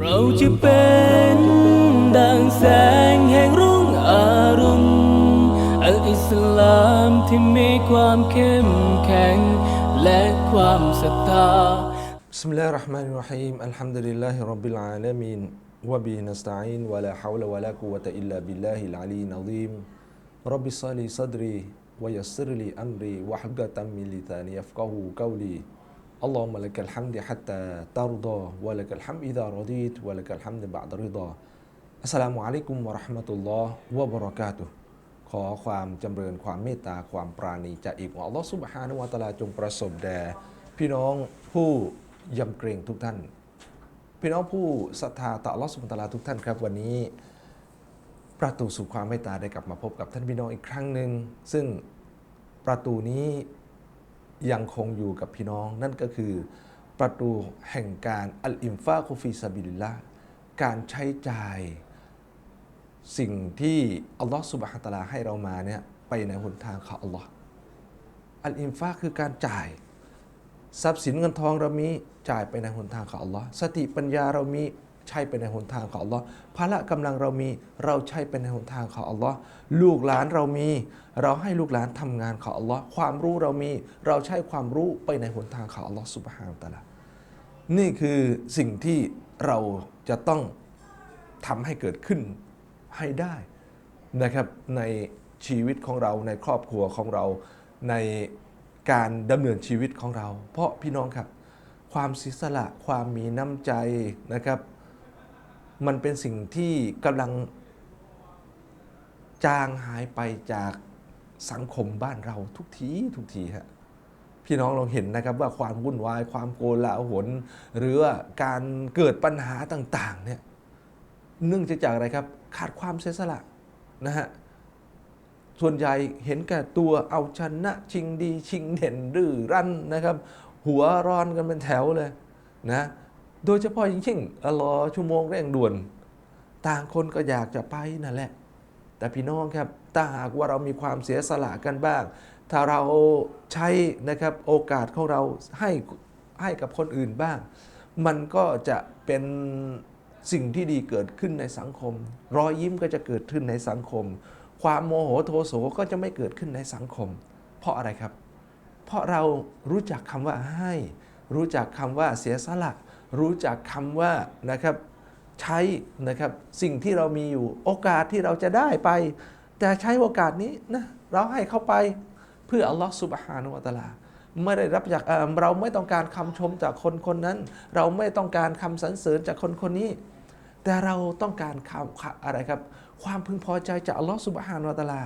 เราจะเป็นดังแสงแห่งรุ่งอรุณอัลอิสลามที่มีความเข้มแข็ง และความศรัทธา بسم الله الرحمن الرحيم الحمد لله رب العالمين وبه نستعين ولا حول ولا قوة إلا بالله العلي العظيم رب اشرح لي صدري ويسر لي أمري واحلل من لساني يفقه قولي اللهم لك الحمد حتى ترضى ولك الحمد إذا رضيت ولك الحمد بعد رضا السلام عليكم ورحمة الله وبركاته ขอความจำเริญความเมตตาความปราณีจากอีกของอัลลอฮฺสุบฮานุวะตะอาลาจงประสบแด่พี่น้องผู้ยำเกรงทุกท่าน พี่น้องผู้ศรัทธาต่ออัลลอฮฺสุบฮานุวะตะอาลาทุกท่านครับ วันนี้ ประตูสู่ความเมตตาได้กลับมาพบกับท่านพี่น้องอีกครั้งหนึ่งซึ่งประตูนี้ ยังคงอยู่กับพี่น้อง นั่นก็คือ ประตูแห่งการอัลอิมฟาคุฟิซาบิลละการใช้จ่าย สิ่งที่อัลลอฮฺสุบฮานะฮูวะตะอาลาให้เรามาเนี่ยไปในหนทางของอัลลอฮ์อัลอินฟาคือการจ่าย ทรัพย์สินเงินทองเรามีจ่ายไปในหนทางของอัลลอฮ์สติปัญญาเรามี ใช้ไปในหนทางของอัลลอฮ์พละกำลังเรามีเราใช้ไปในหนทางของอัลลอฮ์ลูกหลานเรามี เราให้ลูกหลานทำงานของอัลลอฮ์ความรู้เรามี เราใช้ความรู้ไปในหนทางของอัลลอฮ์สุบฮานตะลานี่คือสิ่งที่เราจะต้องทำให้เกิดขึ้นให้ได้นะครับในชีวิตของเราในครอบครัวของเราในการดำเนินชีวิตของเรา เพราะพี่น้องครับ ความศิสละความมีน้ำใจนะครับ มันเป็นสิ่งที่กำลังจางหายไปจากสังคมบ้านเราทุกทีทุกทีฮะพี่น้องเราเห็นนะครับว่าความวุ่นวาย ความโกลาหลหรือว่าการเกิดปัญหาต่างๆเนี่ยเนื่องจากอะไรครับ ขาดความเสียสละนะฮะส่วนใหญ่เห็นแก่ตัวเอาชนะชิงดีชิงเด่นดื้อรั้นนะครับ หัวร้อนกันเป็นแถวเลยนะ โดยเฉพาะยิ่งยิ่งรอชั่วโมงเร่งด่วน ต่างคนก็อยากจะไปนั่นแหละ แต่พี่น้องครับถ้าหากว่าเรามีความเสียสละกันบ้าง ถ้าเราใช้นะครับโอกาสของเราให้ให้กับคนอื่นบ้าง มันก็จะเป็นสิ่งที่ดีเกิดขึ้นในสังคม รอยยิ้มก็จะเกิดขึ้นในสังคม ความโมโหโทโสก็จะไม่เกิดขึ้นในสังคม เพราะอะไรครับ เพราะเรารู้จักคำว่าให้ รู้จักคำว่าเสียสละ รู้จักคำว่านะครับใช้นะครับสิ่งที่เรามีอยู่โอกาสที่เราจะได้ไป แต่ใช้โอกาสนี้นะเราให้เข้าไปเพื่ออัลลอฮฺสุบฮานุวะตาลาไม่ได้รับจากเเราไม่ต้องการคำชมจากคนคนนั้น เราไม่ต้องการคำสรรเสริญจากคนคนนี้ แต่เราต้องการคำอะไรครับ ความพึงพอใจจากอัลลอฮฺสุบฮานุวะตาลา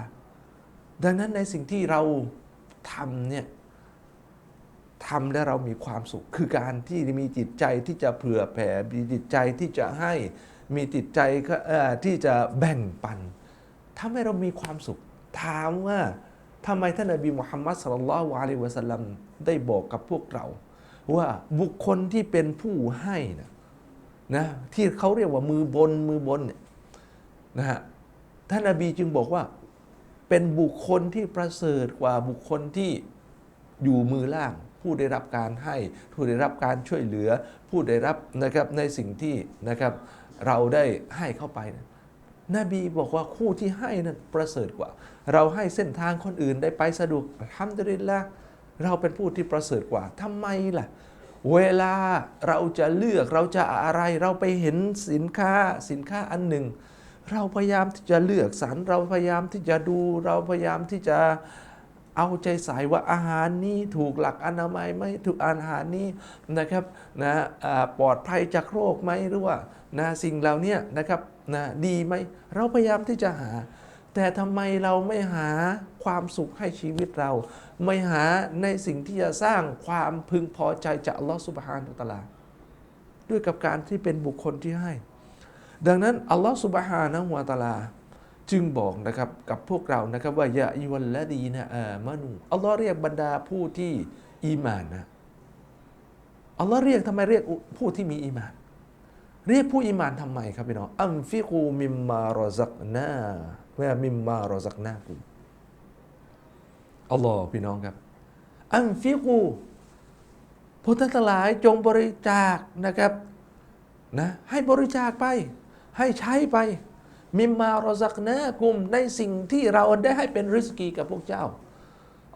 ดังนั้นในสิ่งที่เราทำเนี่ย ทำแล้วเรามีความสุข คือการที่มีจิตใจที่จะเผื่อแผ่มีจิตใจที่จะให้มีจิตใจที่จะแบ่งปันทำให้เรามีความสุข ถามว่าทำไมท่านนบีมุฮัมมัดสุลลัลลอฮุอะลัยฮิวะสัลลัมได้บอกกับพวกเรา ว่าบุคคลที่เป็นผู้ให้นะนะที่เขาเรียกว่ามือบนมือบนเนี่ยนะฮะท่านนบีจึงบอกว่าเป็นบุคคลที่ประเสริฐกว่าบุคคลที่อยู่มือล่าง ผู้ได้รับการให้ ผู้ได้รับการช่วยเหลือ ผู้ได้รับนะครับในสิ่งที่นะครับเราได้ให้เข้าไปนะนบีบอกว่าคู่ที่ให้นั้นประเสริฐกว่า เราให้เส้นทางคนอื่นได้ไปสะดวกทำดุลิลละเราเป็นผู้ที่ประเสริฐกว่าทำไมล่ะ เวลาเราจะเลือกเราจะอะไรเราไปเห็นสินค้าสินค้าอันหนึ่ง เราพยายามที่จะเลือกสรรเราพยายามที่จะดูเราพยายามที่จะ เอาใจใส่ว่าอาหารนี้ถูกหลักอนามัยไหมถูกอาหารนี้นะครับนะปลอดภัยจากโรคไหมหรือว่านะสิ่งเหล่านี้นะครับนะดีไหมเราพยายามที่จะหา แต่ทำไมเราไม่หาความสุขให้ชีวิตเรา ไม่หาในสิ่งที่จะสร้างความพึงพอใจจากอัลลอฮฺสุบฮานาตะลาด้วยกับการที่เป็นบุคคลที่ให้ ดังนั้นอัลลอฮฺสุบฮานะฮูวะตะอาลา จึงบอกนะครับกับพวกเรานะครับว่ายะอีวัลละดีนะอามานูอัลลอฮ์เรียกบรรดาผู้ที่อีมานนะอัลลอฮ์เรียกทำไมเรียกผู้ที่มีอีมาน เรียกผู้อีมานทำไมครับพี่น้องอัมฟิกูมิมมารอซักนาเมื่อมิมมารอซักนากุมอัลลอฮ์พี่น้องครับ อัมฟิกูผู้ท่านทั้งหลายจงบริจาคนะครับนะให้บริจาคไป ให้ใช้ไป มิมมารอซักนะกุมในสิ่งที่เราได้ให้เป็นริสกีกับพวกเจ้า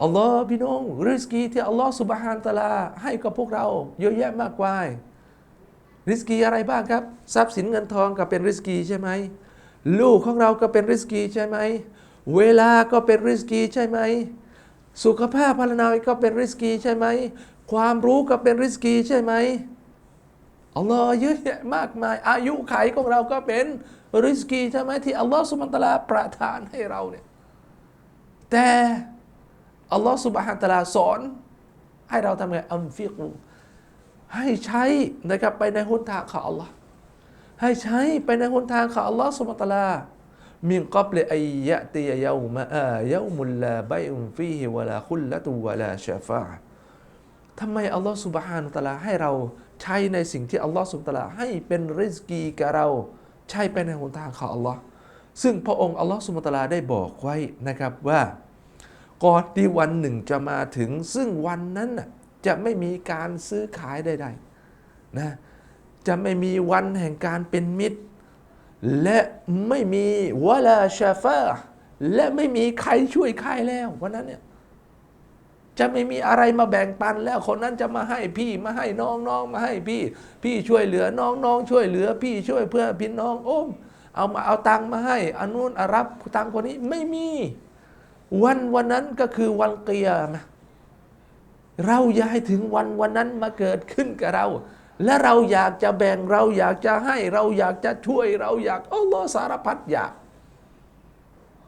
อัลลอฮ์พี่น้องริสกีที่อัลลอฮ์สุบฮานตะลา ให้กับพวกเราเยอะแยะมากมายริสกีอะไรบ้างครับ ทรัพย์สินเงินทองก็เป็นริสกีใช่ไหมลูกของเราก็เป็นริสกีใช่ไหมเวลาก็เป็นริสกีใช่ไหมสุขภาพพลานามัยก็เป็นริสกีใช่ไหมความรู้ก็เป็นริสกีใช่ไหมอัลลอฮ์เยอะแยะมากมาย อายุไขของเราก็เป็น ริสกีใช่ไหมที่อัลลอฮ์สุบฮานตะลาประทานให้เราเนี่ยแต่อัลลอฮ์สุบฮานตะลาสอน ให้เราทำไงอัมฟิกูให้ใช้นะครับไปในหนทางของอัลลอฮ์ให้ใช้ไปในหนทางของอัลลอฮ์สุบฮานตะลามินกับเลอัยยะตียามาอายามุลลาบัยอุนฟีฮิวลาคุลละตุวลาชาฟาทำไมอัลลอฮ์สุบฮานตะลาให้เราใช้ในสิ่งที่อัลลอฮ์สุบฮานตะลาให้เป็นริสกีกับเรา ใช้ไปในหนทางของอัลลอฮ์ซึ่งพระองค์อัลลอฮ์สุบฮาตลาได้บอกไว้นะครับว่าก่อนที่วันหนึ่งจะมาถึง ซึ่งวันนั้นน่ะจะไม่มีการซื้อขายใดๆนะจะไม่มีวันแห่งการเป็นมิตร และไม่มีวะลาชาฟาและไม่มีใครช่วยใครแล้ววันนั้นเนี่ย จะไม่มีอะไรมาแบ่งปันแล้วคนนั้นจะมาให้พี่มาให้น้องน้องมาให้พี่ พี่ช่วยเหลือน้องน้องช่วยเหลือ พี่ช่วยเพื่อพี่น้องโอ้มเอามาเอาตังมาให้อันนู้นอารับตังคนนี้ไม่มี วันวันนั้นก็คือวันเกียร์มะเราอยากให้ถึงวันวันนั้นมาเกิดขึ้นกับเรา และเราอยากจะแบ่งเราอยากจะให้เราอยากจะช่วยเราอยากอัลลอฮ์สารพัดอยาก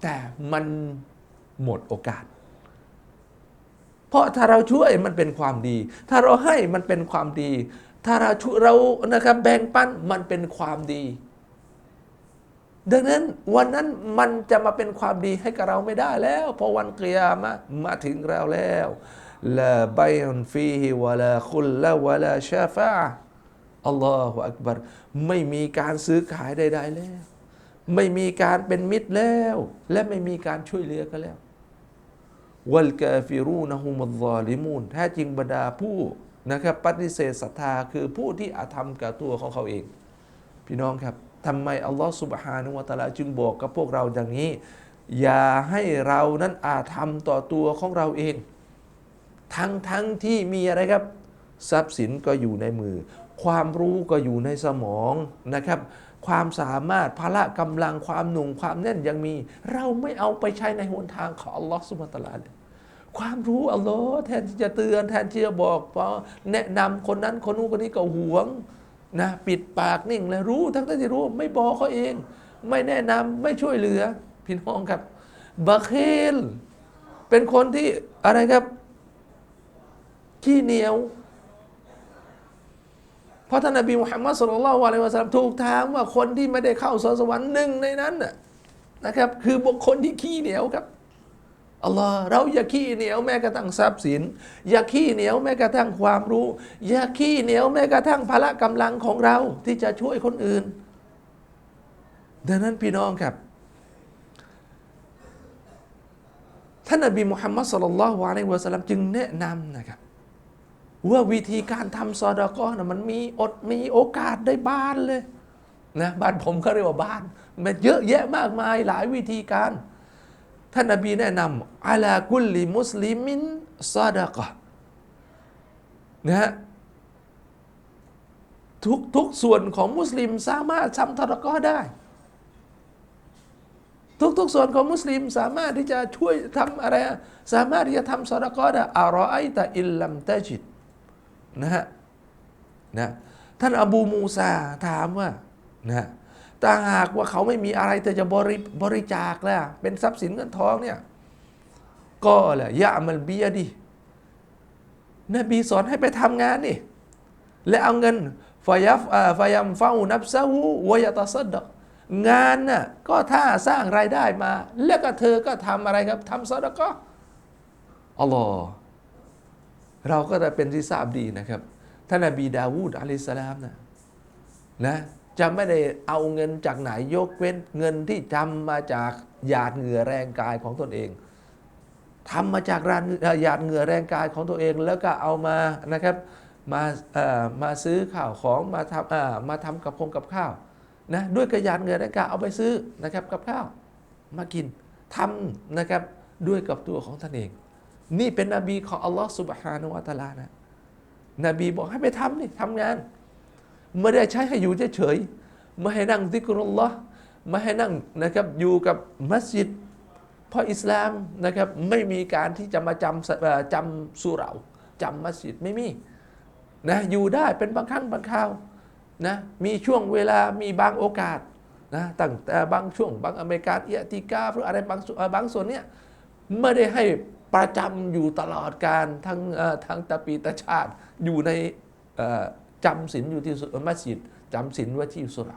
แต่มันหมดโอกาส เพราะถ้าเราช่วยมันเป็นความดี ถ้าเราให้มันเป็นความดี ถ้าเราช่วยเรานะครับแบ่งปันมันเป็นความดี ดังนั้นวันนั้นมันจะมาเป็นความดีให้กับเราไม่ได้แล้ว เพราะวันเกียามะห์มาถึงเราแล้วลาบยนฟีฮิวะลาคุลละวะลาชาฟาอัลลอฮฺอักบัรไม่มีการซื้อขายใดๆแล้ว ไม่มีการเป็นมิตรแล้ว และไม่มีการช่วยเหลือกันแล้ว วัลกาฟิรูนะฮุมัลลอลิมูนแท้จริงบรรดาผู้นะครับปฏิเสธศรัทธาคือผู้ที่อาธรรมกับตัวของเขาเอง พี่น้องครับทำไมอัลลอฮฺสุบฮานุวะตะอาลาจึงบอกกับพวกเราอย่างนี้ อย่าให้เรานั้นอาธรรมต่อตัวของเราเอง ทั้งทั้งที่มีอะไรครับ ทรัพย์สินก็อยู่ในมือ ความรู้ก็อยู่ในสมองนะครับ ความสามารถพละกำลังความหนุ่มความแน่นยังมี เราไม่เอาไปใช้ในหนทางของอัลลอฮฺสุบตาลาเลยความรู้อัลลอฮ์แทนที่จะเตือนแทนที่จะบอกพอแนะนำคนนั้นคนนู้นคนนี้ก็หวงนะปิดปากนิ่งเลยรู้ทั้งที่รู้ไม่บอกเขาเอง ไม่แนะนำไม่ช่วยเหลือพี่น้องครับบาเคลเป็นคนที่อะไรครับขี้เหนียว เพราะท่านนบีมุฮัมมัดสุลลัลลอฮุอะลัยฮิวะสัลลัมถูกถามว่าคนที่ไม่ได้เข้าสวสวรรค์หนึ่งในนั้นนะครับ คือบุคคลที่ขี้เหนียวครับอัลลอฮ์เราอย่าขี้เหนียวแม้กระทั่งทรัพย์สิน อย่าขี้เหนียวแม้กระทั่งความรู้ อย่าขี้เหนียวแม้กระทั่งพละกำลังของเราที่จะช่วยคนอื่น ดังนั้นพี่น้องครับท่านนบีมุฮัมมัดสุลลัลลอฮุอะลัยฮิวะสัลลัมจึงแนะนำนะครับ ว่าวิธีการทำซอดาก้อนะมันมีอดมีโอกาสได้บ้านเลยนะบ้านผมเขาเรียกว่าบ้าน มันเยอะแยะมากมายหลายวิธีการ ท่านนบีแนะนำอาลากุลลิมุสลิมินซาดะกะนะฮะทุกทุกส่วนของมุสลิมสามารถทำซอดกอได้ ทุกทุกส่วนของมุสลิมสามารถที่จะช่วยทำอะไร สามารถที่จะทำซอดากอได้อารอไอตะอิลลัมตะจิด นะฮะนะท่านอบูมูซาถามว่านะถ้าหากว่าเขาไม่มีอะไรแต่จะบริบริจาคแล้วเป็นทรัพย์สินเงินทองเนี่ยก็แหละยะมันเบียดีนบีสอนให้ไปทำงานนี่และเอาเงินฟายัฟาฟายัมฟาอูนับซาหูวยตาซดกงานน่ะก็ถ้าสร้างรายได้มา แล้วก็เธอก็ทำอะไรครับทำซอดก็อัลลอฮ์ เราก็จะเป็นที่ทราบดีนะครับ ท่านนบีดาวูดอะลัยฮิสลามนะนะจะไม่ได้เอาเงินจากไหนยกเว้นเงินที่จำมาจากหยาดเหงื่อแรงกายของตนเองทำมาจากรานหยาดเหงื่อแรงกายของตัวเองแล้วก็เอามานะครับมาเอ่อมาซื้อข้าวของมาทำเอ่อมาทำกับพงกับข้าวนะด้วยกระยานเงินในการเอาไปซื้อนะครับกับข้าวมากินทำนะครับด้วยกับตัวของท่านเอง นี่เป็นนบีของอัลลอฮ์สุบฮานุวะตาลานะ นบีบอกให้ไปทำนี่ทำงาน ไม่ได้ใช้ให้อยู่เฉยๆไม่ให้นั่งซิกรุลลอฮ์ไม่ให้นั่งนะครับอยู่กับมัสยิด เพราะอิสลามนะครับไม่มีการที่จะมาจำจำสุเหราจำมัสยิดไม่มีนะอยู่ได้เป็นบางครั้งบางคราวนะมีช่วงเวลามีบางโอกาสนะตั้งแต่บางช่วงบางอเมริกาเอียติกาหรืออะไรบางบางส่วนเนี้ยไม่ได้ให้ ประจำอยู่ตลอดการทั้งทั้งตะปีตะชาติอยู่ในจำศีลอยู่ที่มัสยิดจำศีลไว้ที่สุรา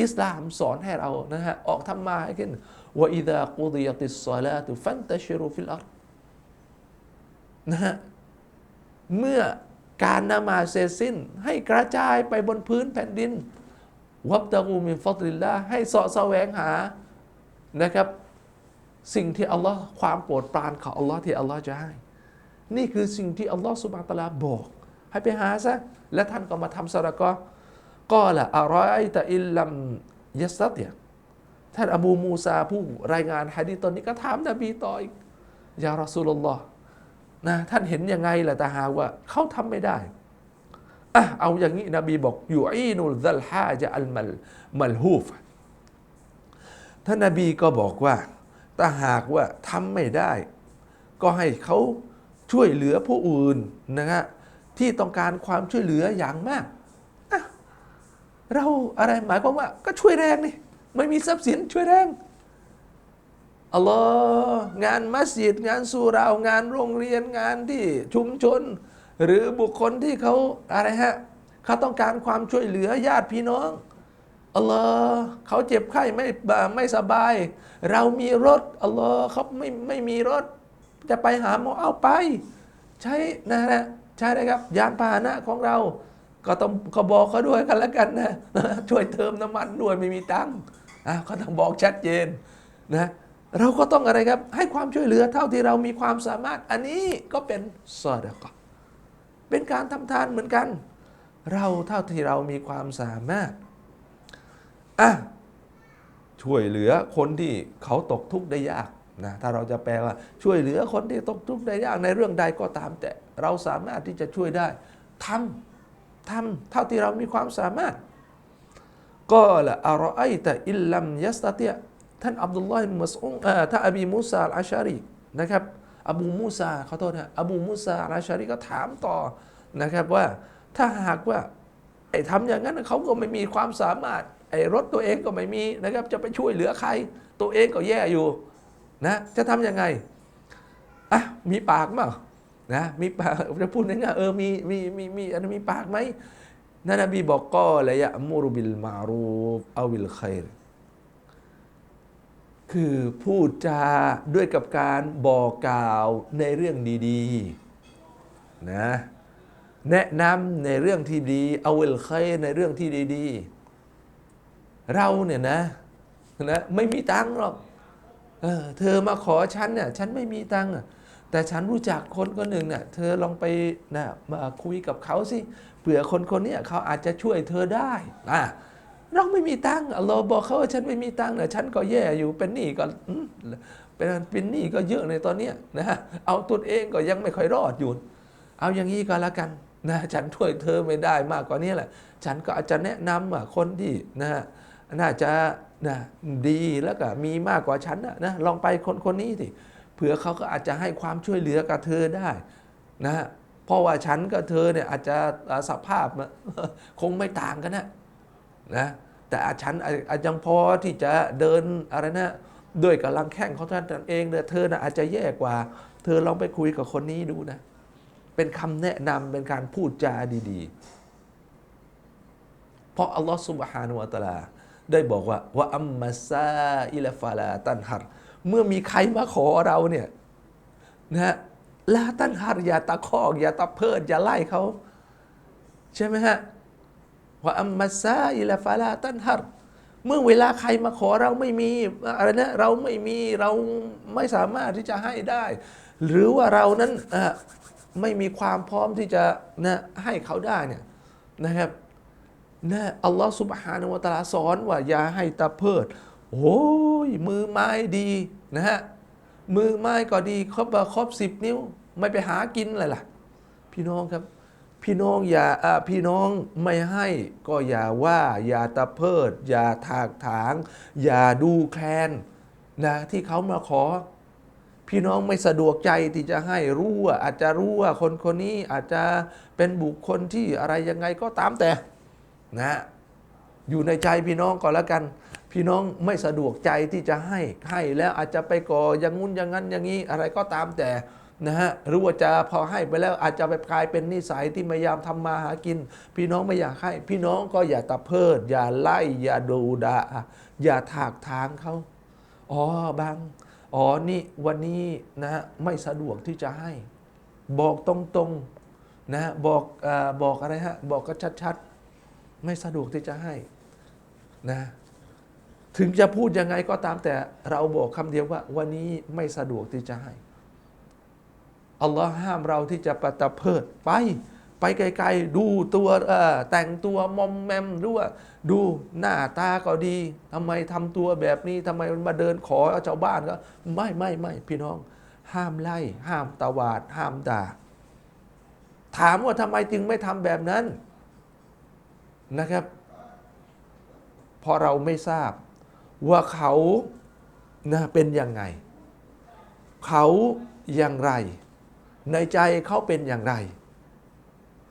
อิสลามสอนให้เรานะฮะออกทำมาให้ขึ้นว่าอิดะกุดิยติสซาลาตุฟันตะชิรุฟิลอัรนะฮะเมื่อการนมาเสร็จสิ้นให้กระจายไปบนพื้นแผ่นดิน วับตะกูมินฟอตลิลลาให้สาะแสวงหานะครับ สิ่งที่อัลลอฮ์ความโปรดปรานของอัลลอฮ์ที่อัลลอฮ์จะให้ นี่คือสิ่งที่อัลลอฮ์สุบานตะลาบอก ให้ไปหาซะและท่านก็มาทำสระกอก็ละอารอยตะอิลลัมยัสตัตยท่านอบูมูซาผู้รายงานฮะดีตอนนี้ก็ถามนบีต่ออีกยารอสูลลลอฮ์นะท่านเห็นยังไงล่ะแต่หาว่าเขาทำไม่ได้อะเอาอย่างนี้นบีบอกอยู่อีนุลซัลฮาจะอัลมัลมัลฮูฟท่านนบีก็บอกว่า ถ้าหากว่าทำไม่ได้ ก็ให้เขาช่วยเหลือผู้อื่นนะฮะที่ต้องการความช่วยเหลืออย่างมากเราอะไรหมายความว่าก็ช่วยแรงนี่ไม่มีทรัพย์สินช่วยแรงอัลลอฮ์งานมัสยิดงานสุเหรางานโรงเรียนงานที่ชุมชน หรือบุคคลที่เขาอะไรฮะเขาต้องการความช่วยเหลือญาติพี่น้อง อัลลอฮ์เขาเจ็บไข้ไม่ไม่สบาย เรามีรถอัลลอฮ์เขาไม่ไม่มีรถ จะไปหาหมอเอาไป ใช้นะฮะใช้นะครับ ยานพาหนะของเรา ก็ต้องก็บอกเขาด้วยกันแล้วกันนะช่วยเติมน้ำมันด้วยไม่มีตังค์อะเขาต้องบอกชัดเจนนะเราก็ต้องอะไรครับ ให้ความช่วยเหลือเท่าที่เรามีความสามารถ อันนี้ก็เป็นซอดกอเป็นการทำทานเหมือนกัน เราเท่าที่เรามีความสามารถ อะช่วยเหลือคนที่เขาตกทุกข์ได้ยากนะถ้าเราจะแปลว่าช่วยเหลือคนที่ตกทุกข์ได้ยากในเรื่องใดก็ตาม แต่เราสามารถที่จะช่วยได้ทำทำเท่าที่เรามีความสามารถก็ละอารอไอตะอิลลัมยัสตะเตียท่านอับดุลลอฮ์อิบนุมัสอุดเอ่อท่านอบีมูซาอัลอาชารีนะครับอบูมูซาขอโทษนะอบูมูซาอัลอาชารีก็ถามต่อนะครับว่าถ้าหากว่าไอ้ทำอย่างนั้นเขาก็ไม่มีความสามารถ ไอ้รถตัวเองก็ไม่มีนะครับ จะไปช่วยเหลือใคร ตัวเองก็แย่อยู่นะจะทำยังไงอะมีปากมั้งนะมีปากจะพูดง่ายๆเออมีมีมีมีอันมีปากไหมนั่นนบีบอกก็ละยะมูรุบิลมารูฟอาวิลไครคือพูดจาด้วยกับการบอกกล่าวในเรื่องดีๆนะแนะนำในเรื่องที่ดีเอาวิลไครในเรื่องที่ดี ๆ เราเนี่ยนะนะไม่มีตังค์หรอกเออเธอมาขอฉันเนี่ยฉันไม่มีตังค์แต่ฉันรู้จักคนคนหนึ่งเนี่ยเธอลองไปนะมาคุยกับเขาสิเผื่อคนคนนี้เขาอาจจะช่วยเธอได้อะเราไม่มีตังค์อัลลอฮ์บอกเขาว่าฉันไม่มีตังค์เนี่ยฉันก็แย่อยู่เป็นหนี้ก็อืมเป็นเป็นหนี้ก็เยอะในตอนเนี้ยนะเอาตัวเองก็ยังไม่ค่อยรอดอยู่เอาอย่างนี้ก็แล้วกันนะฉันช่วยเธอไม่ได้มากกว่านี้แหละ ฉันก็อาจจะแนะนำคนที่นะ น่าจะนะดีแล้วก็มีมากกว่าฉันนะนะลองไปคนคนนี้สิเผื่อเขาก็อาจจะให้ความช่วยเหลือกับเธอได้นะเพราะว่าฉันกับเธอเนี่ยอาจจะสภาพคงไม่ต่างกันนะนะแต่ฉันอาจยังพอที่จะเดินอะไรนะด้วยกำลังแข้งของท่านเองเนี่ยเธอนะอาจจะแย่กว่า เธอลองไปคุยกับคนนี้ดูนะ เป็นคำแนะนำเป็นการพูดจาดี ๆ เพราะอัลลอฮฺสุบฮานุวะตาลา ได้บอกว่าว่าอัมมาซาอิลฟาลาตันฮัรเมื่อมีใครมาขอเราเนี่ยนะฮะลาตันฮัรอย่าตะคอกอย่าตะเพิดอย่าไล่เขาใช่ไหมฮะว่าอัมมาซาอิลฟาลาตันฮัรเมื่อเวลาใครมาขอเราไม่มีอะไรนะเราไม่มีเราไม่สามารถที่จะให้ได้ หรือว่าเรานั้นอะไม่มีความพร้อมที่จะนะให้เขาได้เนี่ยนะครับ นะอัลลอฮฺสุบฮานวะตาลาสอนว่าอย่าให้ตะเพิด โอ้ยมือไม้ดีนะฮะมือไม้ก็ดีครบบ่ครบสิบนิ้ว ไม่ไปหากินอะไรล่ะ พี่น้องครับ พี่น้องอย่าอ่าพี่น้องไม่ให้ก็อย่าว่า อย่าตะเพิด อย่าถากถาง อย่าดูแคลนนะที่เขามาขอ พี่น้องไม่สะดวกใจที่จะให้รู้ว่าอาจจะรู้ว่าคนคนนี้อาจจะเป็นบุคคลที่อะไรยังไงก็ตามแต่ นะอยู่ในใจพี่น้องก่อนแล้วกัน พี่น้องไม่สะดวกใจที่จะให้ให้แล้วอาจจะไปก่ออย่างงุ้นอย่างนั้นอย่างนี้อะไรก็ตามแต่นะฮะหรือว่าจะพอให้ไปแล้วอาจจะไปกลายเป็นนิสัยที่พยายามทำมาหากิน พี่น้องไม่อยากให้ พี่น้องก็อย่าตะเพิด อย่าไล่อย่าดูดาอย่าถากทางเขาอ๋อบางอ๋อนี่วันนี้นะฮะไม่สะดวกที่จะให้ บอกตรงๆนะฮะบอกอบอกอะไรฮะบอกก็ชัดๆ ไม่สะดวกที่จะให้นะถึงจะพูดยังไงก็ตามแต่เราบอกคำเดียวว่า วันนี้ไม่สะดวกที่จะให้อัลลอฮ์ห้ามเราที่จะปะตะเพิดไปไปไกลๆดูตัวเออแต่งตัวมอมแมมหรือว่าดูหน้าตาก็ดีทำไมทำตัวแบบนี้ทำไมมันมาเดินขอชาวบ้านก็ไม่ไม่ไม่พี่น้อง ห้ามไล่ ห้ามตวาด ห้ามด่า ถามว่าทำไมจึงไม่ทำแบบนั้น นะครับ เพราะเราไม่ทราบว่าเขานะเป็นยังไง เขาอย่างไร ในใจเขาเป็นอย่างไร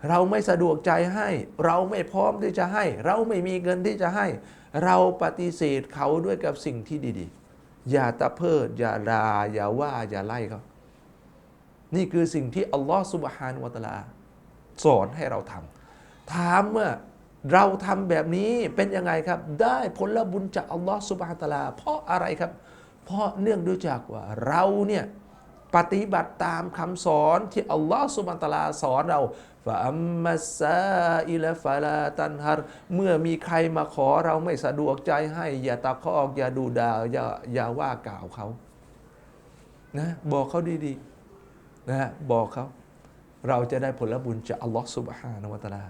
เราไม่สะดวกใจให้ เราไม่พร้อมที่จะให้ เราไม่มีเงินที่จะให้ เราปฏิเสธเขาด้วยกับสิ่งที่ดี ๆ อย่าตะเพิด อย่าด่าอย่าว่าอย่าไล่เขานี่คือสิ่งที่อัลลอฮฺสุบฮานวะตะอาลา สอนให้เราทำถามว่า เราทำแบบนี้เป็นยังไงครับ ได้ผลบุญจากอัลลอฮฺสุบฮานตะลา เพราะอะไรครับ เพราะเนื่องด้วยจากว่าเราเนี่ยปฏิบัติตามคำสอนที่อัลลอฮฺสุบฮานตะลาสอนเราฟะอัมมัสซาอิลฟะลาตันฮารเมื่อมีใครมาขอเราไม่สะดวกใจให้ อย่าตะคอกอย่าดูดาอย่าอย่าว่ากล่าวเขานะบอกเขาดีๆนะบอกเขาเราจะได้ผลบุญจากอัลลอฮฺสุบฮานาวะตะลา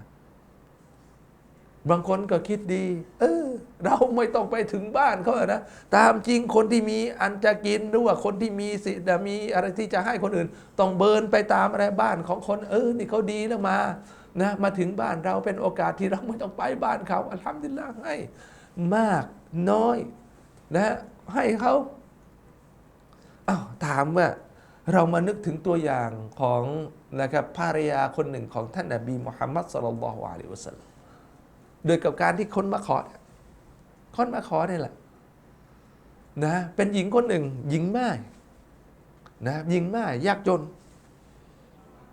บางคนก็คิดดี เออ เราไม่ต้องไปถึงบ้านเขานะ ตามจริงคนที่มีอันจะกินหรือว่าคนที่มีสิทธิ์มีอะไรที่จะให้คนอื่น ต้องเบินไปตามอะไรบ้านของคน เออ นี่เขาดีแล้วมา นะ มาถึงบ้านเราเป็นโอกาสที่เราไม่ต้องไปบ้านเขาอัลฮัมดุลิลละให้มากน้อย นะให้เขาอ้าวถามว่าเรามานึกถึงตัวอย่างของนะครับภรรยาคนหนึ่งของท่านนบีมุฮัมมัดสุลลัลลอฮุอะลัยฮิวะสัลลัม โดยกับการที่คนมาขอเนี่ยคนมาขอนี่แหละนะเป็นหญิงคนหนึ่งหญิงแม่นะหญิงแม่ยากจน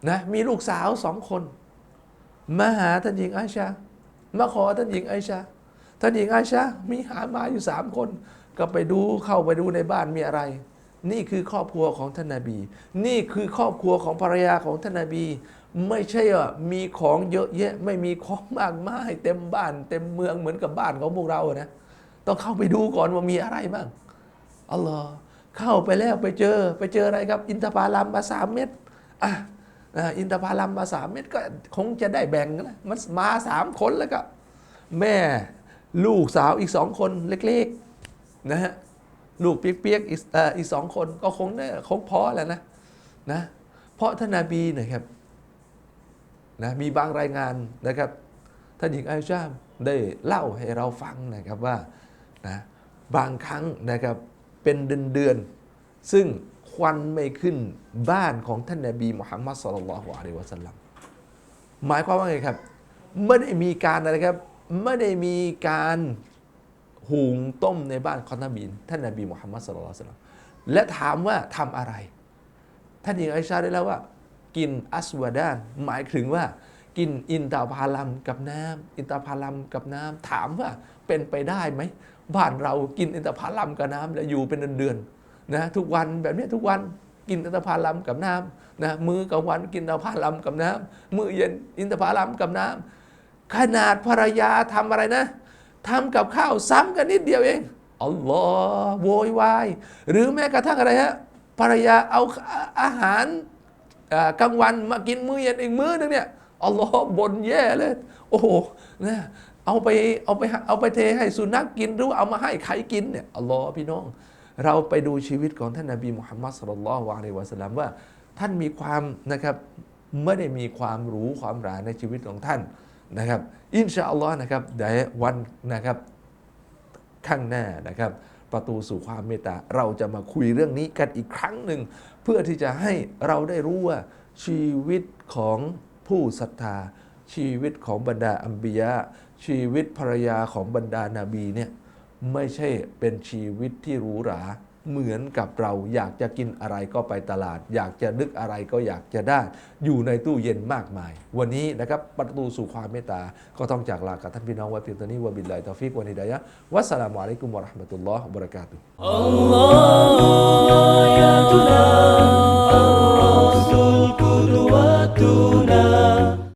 นะมีลูกสาวสองคน มาหาท่านหญิงไอชา มาขอท่านหญิงไอชา ท่านหญิงไอชา มีหามาอยู่สามคน ก็ไปดูเข้าไปดูในบ้านมีอะไร นี่คือครอบครัวของท่านนาบี นี่คือครอบครัวของภรรยาของท่านนาบี ไม่ใช่ว่ามีของเยอะแยะ ไม่มีของมากมายเต็มบ้าน เต็มเมืองเหมือนกับบ้านของพวกเรานะ ต้องเข้าไปดูก่อนว่ามีอะไรบ้างอัลลอฮ์เข้าไปแล้วไปเจอ ไปเจออะไรครับ อินทผลัมมาสามเม็ดอะอินทผลัมมาสามเม็ดก็คงจะได้แบ่งนะมันมาสามคนแล้วก็แม่ลูกสาวอีกสองคนเล็กๆนะฮะลูกเปียกๆอีกสองคนก็คงได้คงพอแล้วนะนะเพราะท่านนาบีนะครับ นะมีบางรายงานนะครับท่านหญิงไอชาได้เล่าให้เราฟังนะครับว่านะบางครั้งนะครับเป็นเดือนเดือนๆซึ่งควันไม่ขึ้นบ้านของท่านนาบีมุฮัมมัดสุลลัลลอฮุอะลัยฮิวะสัลลัมหมายความว่าไงครับไม่ได้มีการอะไรครับไม่ได้มีการหุงต้มในบ้านของนบีท่านนบีมุฮัมมัดสุลลัลลอฮุอะลัยฮิวะสัลลัมและถามว่าทำอะไร ท่านหญิงไอชาได้แล้วว่า กินอัสวาดานหมายถึงว่ากินอินตาพาลัมกับน้ำอินตาพาลัมกับน้ำถามว่าเป็นไปได้ไหมบ้านเรากินอินตาพาลัมกับน้ำแล้วอยู่เป็นเดือนๆนะทุกวันแบบนี้ทุกวันกินอินทผลัมกับน้ำนะมื้อกลางวันกินอินทผลัมกับน้ำมื้อเย็นอินทผลัมกับน้ำขนาดภรรยาทำอะไรนะทำกับข้าวซ้ำกันนิดเดียวเองอัลลอฮ์โวยวายหรือแม้กระทั่งอะไรฮะภรรยาเอาอาหาร กลางวันมากินมื้อเย็นอีกมื้อนึงเนี่ยอัลลอฮ์บ่นแย่เลย โอ้โหนะเอาไปเอาไปเอาไปเทให้สุนัขกินหรือเอามาให้ใครกินเนี่ยอัลลอฮ์พี่น้อง เราไปดูชีวิตของท่านนบีมุฮัมมัดสุลลัลลอฮุอะลัยฮิวะสัลลัมว่า ท่านมีความนะครับไม่ได้มีความหรู้ความหราในชีวิตของท่านนะครับ อินชาอัลลอฮ์นะครับเดี๋ยววันนะครับ ข้างหน้านะครับ ประตูสู่ความเมตตาเราจะมาคุยเรื่องนี้กันอีกครั้งหนึ่ง เพื่อที่จะให้เราได้รู้ว่าชีวิตของผู้ศรัทธา ชีวิตของบรรดาอัมบียะชีวิตภรรยาของบรรดานาบีเนี่ยไม่ใช่เป็นชีวิตที่หรูหรา เหมือนกับเราอยากจะกินอะไรก็ไปตลาด อยากจะนึกอะไรก็อยากจะได้ อยู่ในตู้เย็นมากมาย วันนี้นะครับประตูสู่ความเมตตา ก็ต้องจากลากับท่านพี่น้องไว้เพียงเท่านี้วะบิลลาฮิตอฟิกวะนิดายะวัสสลามุอะลัยกุมวะราะห์มะตุลลอฮ์วบะเราะกาตุอัลลอฮ์ยาตุลาอัลรอซูลกุดวะตุนา